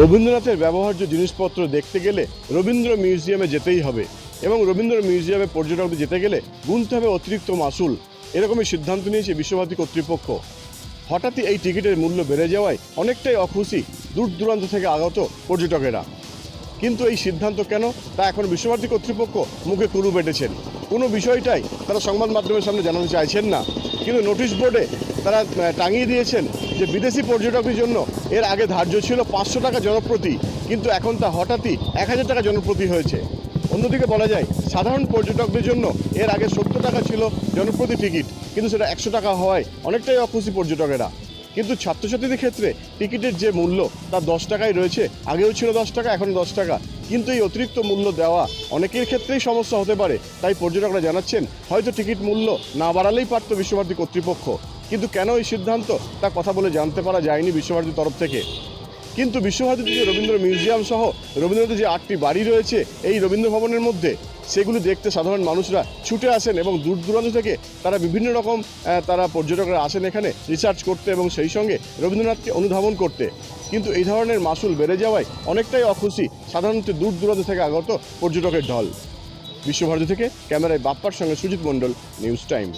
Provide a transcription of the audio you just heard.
রবীন্দ্রনাথের ব্যবহার্য জিনিসপত্র দেখতে গেলে রবীন্দ্র মিউজিয়ামে যেতেই হবে এবং রবীন্দ্র মিউজিয়ামে পর্যটকদের যেতে গেলে গুনতে হবে অতিরিক্ত মাসুল। এরকমই সিদ্ধান্ত নিয়েছে বিশ্বভারতী কর্তৃপক্ষ। হঠাৎই এই টিকিটের মূল্য বেড়ে যাওয়ায় অনেকটাই অখুশি দূর দূরান্ত থেকে আগত পর্যটকেরা। কিন্তু এই সিদ্ধান্ত কেন? তা এখন বিশ্বভারতী কর্তৃপক্ষ মুখে কুরু বেটেছেন। কোনো বিষয়টাই তারা সংবাদ মাধ্যমের সামনে জানাতে চাইছেন না। কিন্তু নোটিশ বোর্ডে তারা টাঙিয়ে দিয়েছেন যে বিদেশি পর্যটকদের জন্য এর আগে ধার্য ছিল পাঁচশো টাকা জনপ্রতি, কিন্তু এখন তা হঠাৎই এক হাজার টাকা জনপ্রতি হয়েছে। অন্যদিকে বলা যায়, সাধারণ পর্যটকদের জন্য এর আগে সত্তর টাকা ছিল জনপ্রতি টিকিট, কিন্তু সেটা একশো টাকা হওয়ায় অনেকটাই অখুশি পর্যটকেরা। কিন্তু ছাত্রছাত্রীদের ক্ষেত্রে টিকিটের যে মূল্য, তা দশ টাকাই রয়েছে, আগেও ছিল দশ টাকা, এখন দশ টাকা। কিন্তু এই অতিরিক্ত মূল্য দেওয়া অনেকের ক্ষেত্রেই সমস্যা হতে পারে, তাই পর্যটকরা জানাচ্ছেন, হয়তো টিকিট মূল্য না বাড়ালেই পারত বিশ্বভারতী কর্তৃপক্ষ। কিন্তু কেন এই সিদ্ধান্ত? তা কথা বলে জানতে পারা যায়নি বিশ্বভারতীর তরফ থেকে। কিন্তু বিশ্বভারতীতে যে রবীন্দ্র মিউজিয়াম সহ রবীন্দ্রনাথের যে আটটি বাড়ি রয়েছে, এই রবীন্দ্র ভবনের মধ্যে সেগুলি দেখতে সাধারণ মানুষরা ছুটে আসেন এবং দূর দূরান্ত থেকে তারা বিভিন্ন রকম তারা পর্যটকরা আসেন এখানে রিসার্চ করতে এবং সেই সঙ্গে রবীন্দ্রনাথকে অনুধাবন করতে। কিন্তু এই ধরনের মাসুল বেড়ে যাওয়ায় অনেকটাই অখুশি, সাধারণত দূর দূরান্ত থেকে আগত পর্যটকের ঢল। বিশ্বভারতী থেকে ক্যামেরায় বাপ্পার সঙ্গে সুজিত মণ্ডল, নিউজ টাইম।